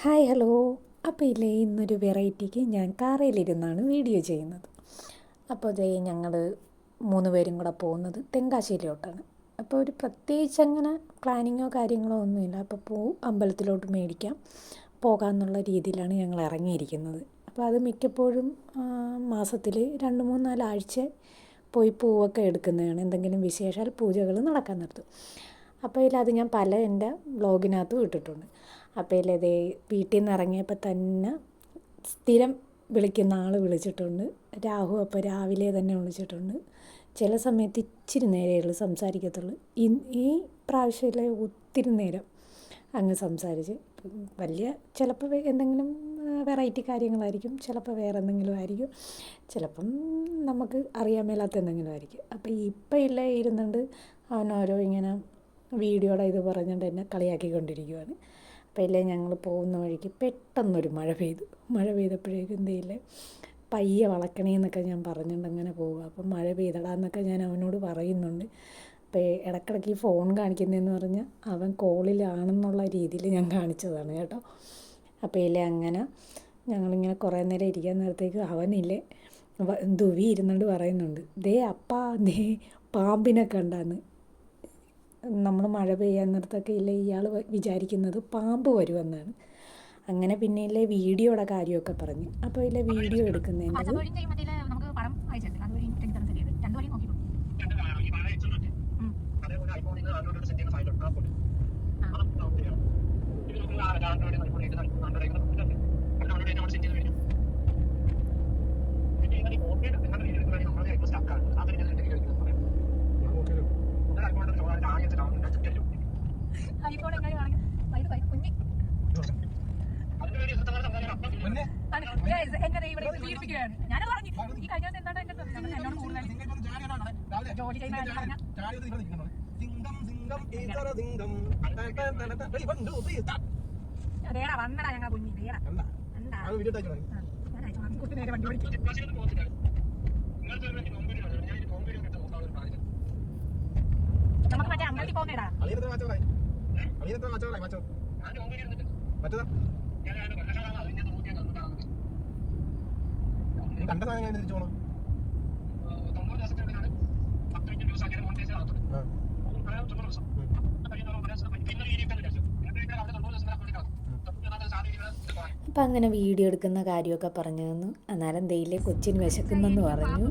Hi hello. അപ്പോൾ ഇല്ലേ ഇന്നൊരു വെറൈറ്റിക്ക് ഞാൻ കാറയിലിരുന്നാണ് വീഡിയോ ചെയ്യുന്നത്. അപ്പോൾ ഇതേ ഞങ്ങൾ മൂന്ന് പേരും കൂടെ പോകുന്നത് തെങ്കാശ്ശേരിയിലോട്ടാണ് അപ്പോൾ ഒരു പ്രത്യേകിച്ച് അങ്ങനെ പ്ലാനിങ്ങോ കാര്യങ്ങളോ ഒന്നുമില്ല. അപ്പോൾ പൂ അമ്പലത്തിലോട്ട് മേടിക്കാം. പോകാമെന്നുള്ള രീതിയിലാണ് ഞങ്ങൾ ഇറങ്ങിയിരിക്കുന്നത്. അപ്പോൾ അത് മിക്കപ്പോഴും മാസത്തിൽ രണ്ട് മൂന്ന് നാലാഴ്ച പോയി പൂവൊക്കെ എടുക്കുന്നതാണ്. എന്തെങ്കിലും വിശേഷാൽ പൂജകൾ നടക്കാൻ നിർത്തും. അപ്പോൾ ഇതിൽ അത് ഞാൻ പല എന്റെ ബ്ലോഗിനകത്തും ഇട്ടിട്ടുണ്ട്. അപ്പോൾ ഇതേ വീട്ടിൽ നിന്ന് ഇറങ്ങിയപ്പോൾ തന്നെ സ്ഥിരം വിളിക്കുന്ന ആൾ വിളിച്ചിട്ടുണ്ട്. രാഹു അപ്പോൾ രാവിലെ തന്നെ വിളിച്ചിട്ടുണ്ട്. ചില സമയത്ത് ഇച്ചിരി നേരമേ സംസാരിക്കത്തുള്ളൂ. ഈ പ്രാവശ്യമില്ലേ ഒത്തിരി നേരം അങ്ങ് സംസാരിച്ച്. വലിയ ചിലപ്പോൾ എന്തെങ്കിലും വെറൈറ്റി കാര്യങ്ങളായിരിക്കും. ചിലപ്പോൾ വേറെ എന്തെങ്കിലും ആയിരിക്കും. ചിലപ്പം നമുക്ക് അറിയാൻ മേലാത്ത എന്തെങ്കിലും ആയിരിക്കും. അപ്പോൾ ഇപ്പം ഇല്ല ഇരുന്നുകൊണ്ട് അവനോരോ ഇങ്ങനെ വീഡിയോയുടെ ഇത് പറഞ്ഞുകൊണ്ട് എന്നെ കളിയാക്കിക്കൊണ്ടിരിക്കുവാണ്. ഇല്ലേ ഞങ്ങൾ പോകുന്ന വഴിക്ക് പെട്ടെന്നൊരു മഴ പെയ്തു. മഴ പെയ്തപ്പോഴേക്കും എന്തെയില്ലേ പയ്യെ വളക്കണേന്നൊക്കെ ഞാൻ പറഞ്ഞിട്ടുണ്ട് അങ്ങനെ പോവുക. അപ്പം മഴ പെയ്തടാന്നൊക്കെ ഞാൻ അവനോട് പറയുന്നുണ്ട്. അപ്പോൾ ഇടക്കിടയ്ക്ക് ഈ ഫോൺ കാണിക്കുന്നതെന്ന് പറഞ്ഞാൽ അവൻ കോളിലാണെന്നുള്ള രീതിയിൽ ഞാൻ കാണിച്ചതാണ് കേട്ടോ. അപ്പോൾ ഇല്ലേ അങ്ങനെ ഞങ്ങളിങ്ങനെ കുറേ നേരം ഇരിക്കാൻ നേരത്തേക്ക് അവനില്ലേ ദുവി ഇരുന്നുകൊണ്ട് പറയുന്നുണ്ട്. ദേ അപ്പാ ദേ പാമ്പിനെ കണ്ടാന്ന്. നമ്മൾ മഴ പെയ്യാൻ നേരത്തൊക്കെ ഇല്ലേ ഇയാൾ വിചാരിക്കുന്നത് പാമ്പ് വരുമെന്നാണ്. അങ്ങനെ പിന്നെ ഇല്ലേ വീഡിയോയുടെ കാര്യമൊക്കെ പറഞ്ഞു. അപ്പോൾ ഇല്ലേ വീഡിയോ എടുക്കുന്നതിന്റെ നമുക്ക് പടം അയച്ചിട്ടുണ്ട് അതുവഴി ടെലിഗ്രാം സെറ്റ് ചെയ്ത് രണ്ടുവഴി നോക്കി ഐഫോൺ എങ്ങനെ വാങ്ങി വൈകി വൈകി കുഞ്ഞി എങ്ങനെ ഇവിടെ പീഡിപ്പിക്കുകയാണ് ഞാൻ പറഞ്ഞു. ഈ കഴിഞ്ഞ ദിവസം എന്താണ് എന്റെ എന്നോട് കൂടുതൽ ജോലി ചെയ്യുന്ന കാര്യം പറഞ്ഞ അതേടാ വന്നടാ ഞങ്ങൾ കുഞ്ഞി. വേടാ എന്താ? കുട്ടി നേരെ വണ്ടി ഓടിക്കും നമുക്ക് മറ്റേ അമ്പലത്തിൽ പോകുന്നേടാ കണ്ട സാധനം തിരിച്ചു പോണം? അപ്പം അങ്ങനെ വീഡിയോ എടുക്കുന്ന കാര്യമൊക്കെ പറഞ്ഞു തന്നു. അന്നേരം ദൈയിലെ കൊച്ചിന് വിശക്കുന്നെന്ന് പറഞ്ഞു.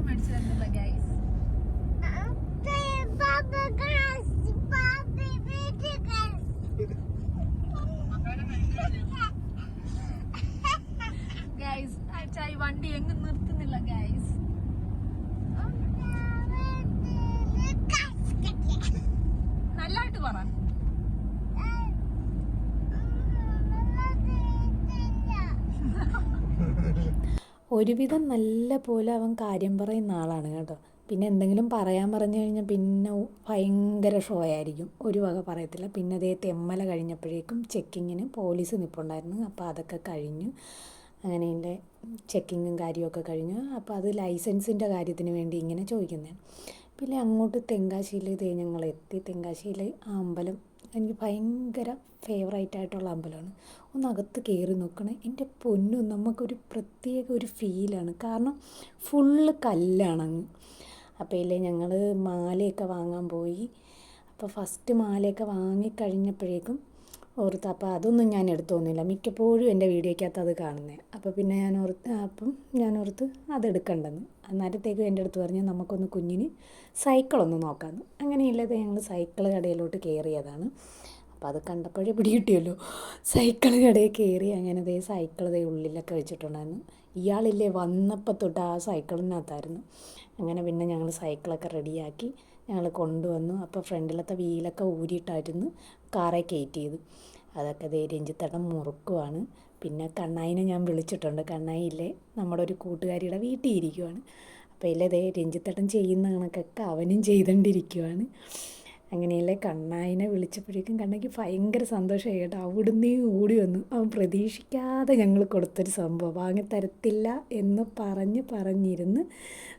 ഒരുവിധം നല്ല പോലെ അവൻ കാര്യം പറയുന്ന ആളാണ് കേട്ടോ. പിന്നെ എന്തെങ്കിലും പറയാൻ പറഞ്ഞു കഴിഞ്ഞാൽ പിന്നെ ഭയങ്കര ഷോ ആയിരിക്കും. ഒരു വക പറയത്തില്ല. പിന്നെ അതേ തെമ്മല കഴിഞ്ഞപ്പോഴേക്കും ചെക്കിങ്ങിന് പോലീസ് നിൽപ്പുണ്ടായിരുന്നു അപ്പോൾ അതൊക്കെ കഴിഞ്ഞു. അങ്ങനെ എന്റെ ചെക്കിങ്ങും കാര്യമൊക്കെ കഴിഞ്ഞു. അപ്പോൾ അത് ലൈസൻസിന്റെ കാര്യത്തിന് വേണ്ടി ഇങ്ങനെ ചോദിക്കുന്നതാണ് പിന്നെ അങ്ങോട്ട് തെങ്കാശിയിൽ ഞങ്ങൾ എത്തി തെങ്കാശിയിൽ ആ അമ്പലം എനിക്ക് ഭയങ്കര ഫേവറേറ്റ് ആയിട്ടുള്ള അമ്പലമാണ്. ഒന്ന് അകത്ത് കയറി നോക്കണേ. എന്റെ പൊന്നു നമുക്കൊരു പ്രത്യേക ഒരു ഫീലാണ് കാരണം ഫുള്ള് കല്ലാണ്. അങ്ങ് അപ്പോൾ ഇല്ലേ ഞങ്ങൾ മാലയൊക്കെ വാങ്ങാൻ പോയി. അപ്പോൾ ഫസ്റ്റ് മാലയൊക്കെ വാങ്ങിക്കഴിഞ്ഞപ്പോഴേക്കും ഓർത്ത് അപ്പോൾ അതൊന്നും ഞാൻ എടുത്തൊന്നുമില്ല മിക്കപ്പോഴും എന്റെ വീഡിയോയ്ക്കകത്ത് അത് കാണുന്നത് അപ്പോൾ പിന്നെ ഞാൻ ഓർത്ത് അപ്പം ഞാൻ ഓർത്ത് അതെടുക്കണ്ടെന്ന്. അന്നേരത്തേക്കും എന്റെ അടുത്ത് പറഞ്ഞ് നമുക്കൊന്ന് കുഞ്ഞിന് സൈക്കിളൊന്ന് നോക്കാമെന്ന് അങ്ങനെയില്ലാതെ ഞങ്ങൾ സൈക്കിൾ കടയിലോട്ട് കയറിയതാണ്. അപ്പോൾ അത് കണ്ടപ്പോഴേ പിടികിട്ടിയല്ലോ. സൈക്കിൾ കടയിൽ കയറി അങ്ങനെ ദേ സൈക്കിൾ ദേ ഉള്ളിലൊക്കെ വെച്ചിട്ടുണ്ടായിരുന്നു. ഇയാളില്ലേ വന്നപ്പോൾ തൊട്ട് ആ സൈക്കിളിനകത്തായിരുന്നു. അങ്ങനെ പിന്നെ ഞങ്ങൾ സൈക്കിളൊക്കെ റെഡിയാക്കി ഞങ്ങൾ കൊണ്ടുവന്നു. അപ്പോൾ ഫ്രണ്ടിലത്തെ വീലൊക്കെ ഊരിയിട്ടായിരുന്നു കാറെ കയറ്റിയത്. അതൊക്കെ ദേ രഞ്ജിത്തടം മുറുക്കുവാണ്. പിന്നെ കണ്ണായിനെ ഞാൻ വിളിച്ചിട്ടുണ്ട്. കണ്ണായില്ലേ നമ്മുടെ ഒരു കൂട്ടുകാരിയുടെ വീട്ടിൽ ഇരിക്കുവാണ് അപ്പോൾ ഇല്ലേ ദേ രഞ്ജിത്തടം ചെയ്യുന്ന കണക്കൊക്കെ അവനും ചെയ്തുകൊണ്ടിരിക്കുവാണ് അങ്ങനെയല്ലേ? കണ്ണായിനെ വിളിച്ചപ്പോഴേക്കും കണ്ണയ്ക്ക് ഭയങ്കര സന്തോഷമായി കേട്ടോ അവിടുന്ന് ഓടി വന്നു. അവൻ പ്രതീക്ഷിക്കാതെ ഞങ്ങൾ കൊടുത്തൊരു സംഭവം. വാങ്ങി തരത്തില്ല എന്ന് പറഞ്ഞ് പറഞ്ഞിരുന്ന്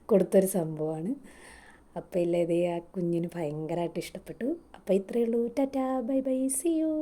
കൊടുത്തൊരു സംഭവമാണ്. അപ്പോൾ ഇല്ലേ ഇതേ ആ കുഞ്ഞിന് ഭയങ്കരമായിട്ട് ഇഷ്ടപ്പെട്ടു. അപ്പോൾ ഇത്രയേ ഉള്ളൂ. Tata bye bye see you.